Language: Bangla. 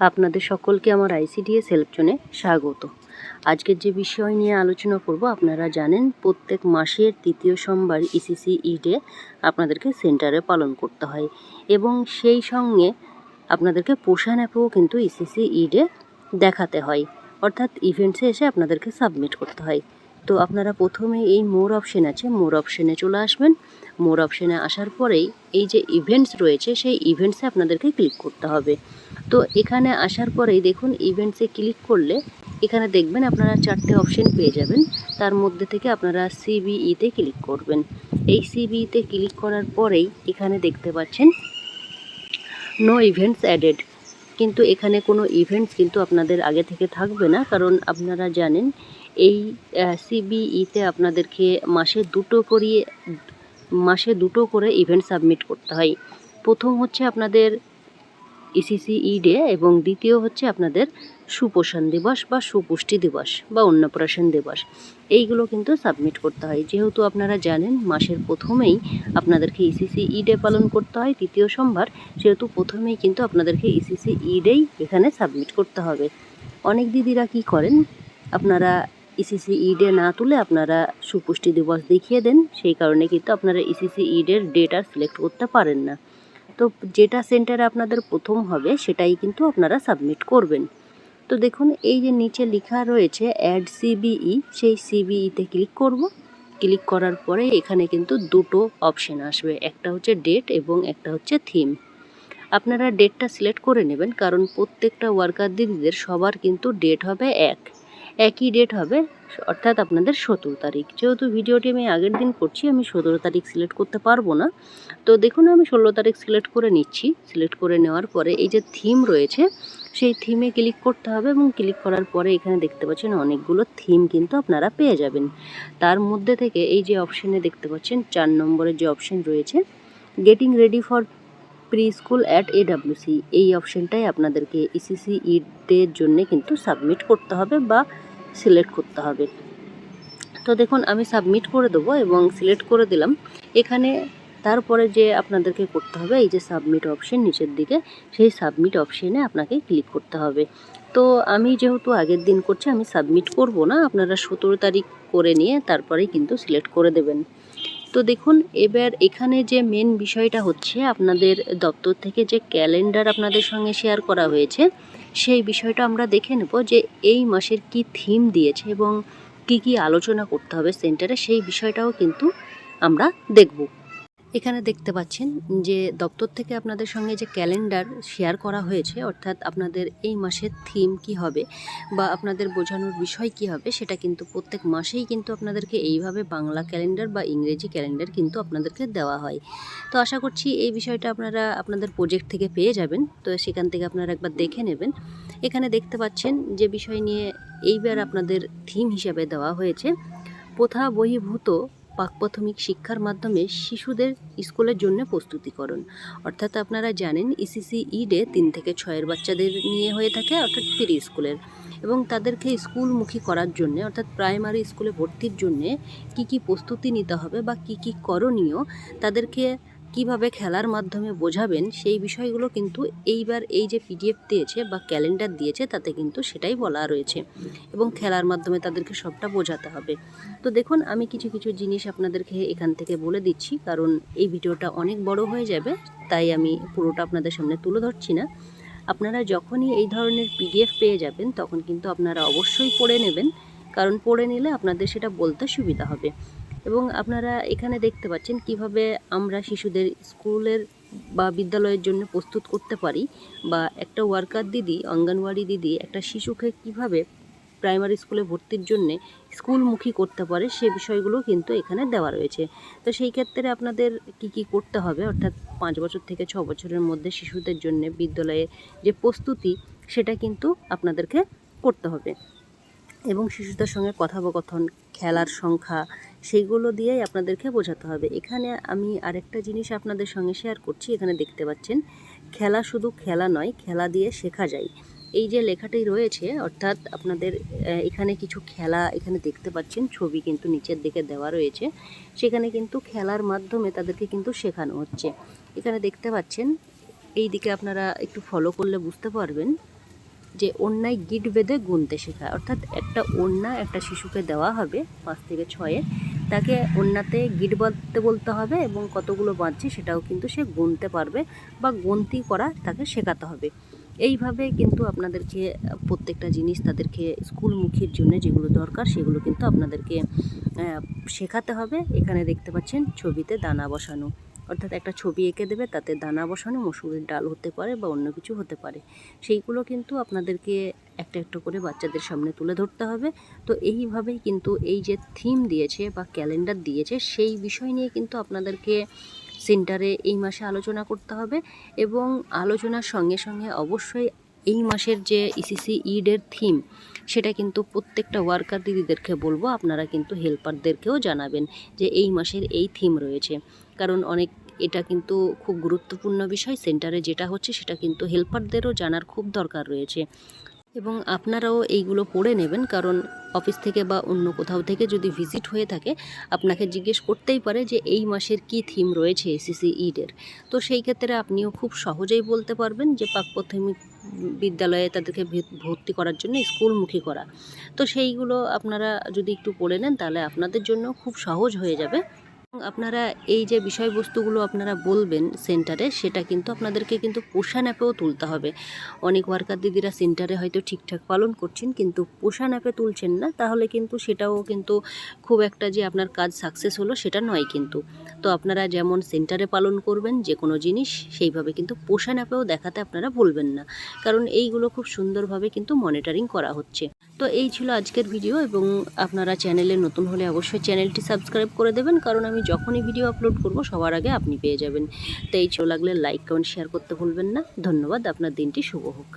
আপনাদের সকলকে আমার আইসিডিএস হেল্প জোনে স্বাগত। আজকের যে বিষয় নিয়ে আলোচনা করব, আপনারা জানেন প্রত্যেক মাসের তৃতীয় সোমবার E ইসিসি ইডে আপনাদেরকে সেন্টারে পালন করতে হয় এবং সেই সঙ্গে আপনাদেরকে পোষণ অ্যাপেও কিন্তু E ইসিসি ইডে দেখাতে হয়। অর্থাৎ ইভেন্টসে এসে আপনাদেরকে সাবমিট করতে হয়। তো আপনারা প্রথমে এই মোর অপশন আছে মোর অপশনে চলে আসবেন। মোর অপশনে আসার পরেই এই যে ইভেন্টস রয়েছে, সেই ইভেন্টসে আপনাদেরকে ক্লিক করতে হবে। তো এখানে আসার পরেই দেখুন ইভেন্টসে ক্লিক করলে এখানে দেখবেন আপনারা চারটে অপশন পেয়ে যাবেন। তার মধ্যে থেকে আপনারা সিবিইতে ক্লিক করবেন। এই সিবিইতে ক্লিক করার পরেই এখানে দেখতে পাচ্ছেন নো ইভেন্টস অ্যাডেড কিন্তু এখানে কোনো ইভেন্টস কিন্তু আপনাদের আগে থেকে থাকবে না, কারণ আপনারা জানেন এই সিবিইতে আপনাদেরকে মাসে দুটো করিয়ে, মাসে দুটো করে ইভেন্ট সাবমিট করতে হয়। প্রথম হচ্ছে আপনাদের ইসিসি ই ডে এবং দ্বিতীয় হচ্ছে আপনাদের সুপোষণ দিবস বা সুপুষ্টি দিবস বা অন্নপ্রাশন দিবস। এইগুলো কিন্তু সাবমিট করতে হয়। যেহেতু আপনারা জানেন মাসের প্রথমেই আপনাদেরকে ইসিসি ই ডে পালন করতে হয়, তৃতীয় সোমবার, সেহেতু প্রথমেই কিন্তু আপনাদেরকে ইসিসি ই ডেই এখানে সাবমিট করতে হবে। অনেক দিদিরা কি করেন? আপনারা ইসিসি ডে না তুলে আপনারা সুপুষ্টি দিবস দেখিয়ে দেন, সেই কারণে কিন্তু আপনারা ইসিসি ডের ডেট সিলেক্ট করতে পারেন না। তো যেটা সেন্টারে আপনাদের প্রথম হবে, সেটাই কিন্তু আপনারা সাবমিট করবেন। তো দেখুন, এই যে নিচে লেখা রয়েছে অ্যাড সিবিই সেই সিবিইতে ক্লিক করব। ক্লিক করার পরে এখানে কিন্তু দুটো অপশন আসবে, একটা হচ্ছে ডেট এবং একটা হচ্ছে থিম আপনারা ডেটটা সিলেক্ট করে নেবেন, কারণ প্রত্যেকটা ওয়ার্কার দিদিদের সবার কিন্তু ডেট হবে এক। একই ডেট হবে, অর্থাৎ আপনাদের সতেরো তারিখ। যেহেতু ভিডিওটি আমি আগের দিন করছি, আমি সতেরো তারিখ সিলেক্ট করতে পারব না। তো দেখুন, আমি ষোলো তারিখ সিলেক্ট করে নিচ্ছি। সিলেক্ট করে নেওয়ার পরে এই যে থিম রয়েছে, সেই থিমে ক্লিক করতে হবে এবং ক্লিক করার পরে এখানে দেখতে পাচ্ছেন অনেকগুলো থিম কিন্তু আপনারা পেয়ে যাবেন। তার মধ্যে থেকে এই যে অপশানে দেখতে পাচ্ছেন, চার নম্বরের যে অপশান রয়েছে getting ready for pre school at AWC এই অপশানটাই আপনাদেরকে E ইসিসি ইডের জন্য কিন্তু সাবমিট করতে হবে বা সিলেক্ট করতে হবে। তো দেখুন, আমি সাবমিট করে দেবো এবং সিলেক্ট করে দিলাম। এখানে তারপরে যে আপনাদেরকে করতে হবে, এই যে সাবমিট অপশন নিচের দিকে, সেই সাবমিট অপশনে আপনাকে ক্লিক করতে হবে। তো আমি যেহেতু আগের দিন করছি, আমি সাবমিট করব না, আপনারা সতেরো তারিখ করে নিয়ে তারপরেই কিন্তু সিলেক্ট করে দেবেন। তো দেখুন, এবার এখানে যে মেন বিষয়টা হচ্ছে আপনাদের দপ্তর থেকে যে ক্যালেন্ডার আপনাদের সঙ্গে শেয়ার করা হয়েছে, সেই বিষয়টা আমরা দেখে নেব যে এই মাসের কি থিম দিয়েছে এবং কি কি আলোচনা করতে হবে সেন্টারে সেই বিষয়টাও কিন্তু আমরা দেখব। এখানে দেখতে পাচ্ছেন যে দপ্তর থেকে আপনাদের সঙ্গে যে ক্যালেন্ডার শেয়ার করা হয়েছে, অর্থাৎ আপনাদের এই মাসের থিম কি হবে বা আপনাদের বোঝানোর বিষয় কি হবে, সেটা কিন্তু প্রত্যেক মাসেই কিন্তু আপনাদেরকে এইভাবে বাংলা ক্যালেন্ডার বা ইংরেজি ক্যালেন্ডার কিন্তু আপনাদেরকে দেওয়া হয়। তো আশা করছি এই বিষয়টা আপনারা আপনাদের প্রজেক্ট থেকে পেয়ে যাবেন। তো সেখান থেকে আপনারা একবার দেখে নেবেন। এখানে দেখতে পাচ্ছেন যে বিষয় নিয়ে এইবার আপনাদের থিম হিসাবে দেওয়া হয়েছে, প্রথা বহির্ভূত প্রাথমিক শিক্ষার মাধ্যমে শিশুদের স্কুলের জন্য প্রস্তুতিকরণ। অর্থাৎ আপনারা জানেন E ইসিসি ইডে তিন থেকে ছয়ের বাচ্চাদের নিয়ে হয়ে থাকে, অর্থাৎ প্রি স্কুলের। এবং তাদেরকে স্কুলমুখী করার জন্য, অর্থাৎ প্রাইমারি স্কুলে ভর্তির জন্যে কি কি প্রস্তুতি নিতে হবে বা কি কি করণীয়, তাদেরকে কীভাবে খেলার মাধ্যমে বোঝাবেন, সেই বিষয়গুলো কিন্তু এইবার এই যে পিডিএফ দিয়েছে বা ক্যালেন্ডার দিয়েছে, তাতে কিন্তু সেটাই বলা রয়েছে এবং খেলার মাধ্যমে তাদেরকে সবটা বোঝাতে হবে। তো দেখুন, আমি কিছু কিছু জিনিস আপনাদেরকে এখান থেকে বলে দিচ্ছি, কারণ এই ভিডিওটা অনেক বড় হয়ে যাবে, তাই আমি পুরোটা আপনাদের সামনে তুলে ধরছি না। আপনারা যখনই এই ধরনের পিডিএফ পেয়ে যাবেন, তখন কিন্তু আপনারা অবশ্যই পড়ে নেবেন, কারণ পড়ে নিলে আপনাদের সেটা বলতে সুবিধা হবে। এবং আপনারা এখানে দেখতে পাচ্ছেন কীভাবে আমরা শিশুদের স্কুলের বা বিদ্যালয়ের জন্য প্রস্তুত করতে পারি বা একটা ওয়ার্কার দিদি, অঙ্গনওয়াড়ি দিদি, একটা শিশুকে কীভাবে প্রাইমারি স্কুলে ভর্তির জন্য স্কুলমুখী করতে পারে সে বিষয়গুলো কিন্তু এখানে দেওয়া রয়েছে। তো সেই ক্ষেত্রে আপনাদের কি কি করতে হবে? অর্থাৎ পাঁচ বছর থেকে ছ বছরের মধ্যে শিশুদের জন্য বিদ্যালয়ে যে প্রস্তুতি, সেটা কিন্তু আপনাদেরকে করতে হবে। এবং শিশুদের সঙ্গে কথোপকথন খেলার সংখ্যা সেইগুলো দিয়েই আপনাদেরকে বোঝাতে হবে। এখানে আমি আরেকটা জিনিস আপনাদের সঙ্গে শেয়ার করছি, এখানে দেখতে পাচ্ছেন। খেলা শুধু খেলা নয়, খেলা দিয়ে শেখা যায়। এই যে লেখাটি রয়েছে, অর্থাৎ আপনাদের এখানে কিছু খেলা এখানে দেখতে পাচ্ছেন, ছবি কিন্তু নিচের দিকে দেওয়া রয়েছে। সেখানে কিন্তু খেলার মাধ্যমে তাদেরকে কিন্তু শেখানো হচ্ছে। এখানে দেখতে পাচ্ছেন এই দিকে আপনারা একটু ফলো করলে বুঝতে পারবেন। যে অন্যায় গিট বেঁধে গুনতে শেখায়। অর্থাৎ একটা ওড়না একটা শিশুকে দেওয়া হবে পাঁচ থেকে ছয়ের তাকে ওড়নাতে গিট বাঁধতে বলতে হবে এবং কতগুলো বাঁধছে সেটাও কিন্তু সে গুনতে পারবে বা গন্তি করা তাকে শেখাতে হবে। এইভাবে কিন্তু আপনাদেরকে প্রত্যেকটা জিনিস তাদেরকে স্কুলমুখীর জন্য যেগুলো দরকার সেগুলো কিন্তু আপনাদেরকে শেখাতে হবে। এখানে দেখতে পাচ্ছেন ছবিতে দানা বসানো। অর্থাৎ একটা ছবি এঁকে দেবে, তাতে দানা বসানো, মসুরের ডাল হতে পারে বা অন্য কিছু হতে পারে। সেইগুলো কিন্তু আপনাদেরকে একটা একটা করে বাচ্চাদের সামনে তুলে ধরতে হবে। তো এইভাবেই কিন্তু এই যে থিম দিয়েছে বা ক্যালেন্ডার দিয়েছে, সেই বিষয় নিয়ে কিন্তু আপনাদেরকে সেন্টারে এই মাসে আলোচনা করতে হবে। এবং আলোচনার সঙ্গে সঙ্গে অবশ্যই এই মাসের যে ইসিসি ইডের থিম সেটা কিন্তু প্রত্যেকটা ওয়ার্কার দিদিদেরকে বলব, আপনারা কিন্তু হেল্পারদেরকেও জানাবেন যে এই মাসের এই থিম রয়েছে। কারণ অনেক, এটা কিন্তু খুব গুরুত্বপূর্ণ বিষয় সেন্টারে যেটা হচ্ছে সেটা কিন্তু হেল্পারদেরও জানার খুব দরকার রয়েছে। এবং আপনারাও এইগুলো পড়ে নেবেন, কারণ অফিস থেকে বা অন্য কোথাও থেকে যদি ভিজিট হয়ে থাকে, আপনাকে জিজ্ঞেস করতেই পারে যে এই মাসের কি থিম রয়েছে এসিসি ইডের তো সেই ক্ষেত্রে আপনিও খুব সহজেই বলতে পারবেন যে পাক প্রাথমিক বিদ্যালয়ে তাদেরকে ভর্তি করার জন্য স্কুলমুখী করা। তো সেইগুলো আপনারা যদি একটু পড়ে নেন, তাহলে আপনাদের জন্য খুব সহজ হয়ে যাবে। আপনারা এই যে বিষয়বস্তুগুলো আপনারা বলবেন সেন্টারে, সেটা কিন্তু আপনাদেরকে কিন্তু পোষান অ্যাপেও তুলতে হবে। অনেক ওয়ার্কার দিদিরা সেন্টারে হয়তো ঠিকঠাক পালন করছেন কিন্তু পোষান অ্যাপে তুলছেন না, তাহলে কিন্তু সেটাও কিন্তু খুব একটা যে আপনার কাজ সাকসেস হলো সেটা নয় কিন্তু। তো আপনারা যেমন সেন্টারে পালন করবেন যে কোনো জিনিস, সেইভাবে কিন্তু পোষান অ্যাপেও দেখাতে আপনারা বলবেন না। কারণ এইগুলো খুব সুন্দরভাবে কিন্তু মনিটরিং করা হচ্ছে। তো এই ছিল আজকের ভিডিও এবং আপনারা চ্যানেলে নতুন হলে অবশ্যই চ্যানেলটি সাবস্ক্রাইব করে দেবেন, কারণ আমি যখনই ভিডিও আপলোড করব, সবার আগে আপনি পেয়ে যাবেন। তো এই ছিল লাগলে লাইক কমেন্ট শেয়ার করতে ভুলবেন না। ধন্যবাদ, আপনার দিনটি শুভ হোক।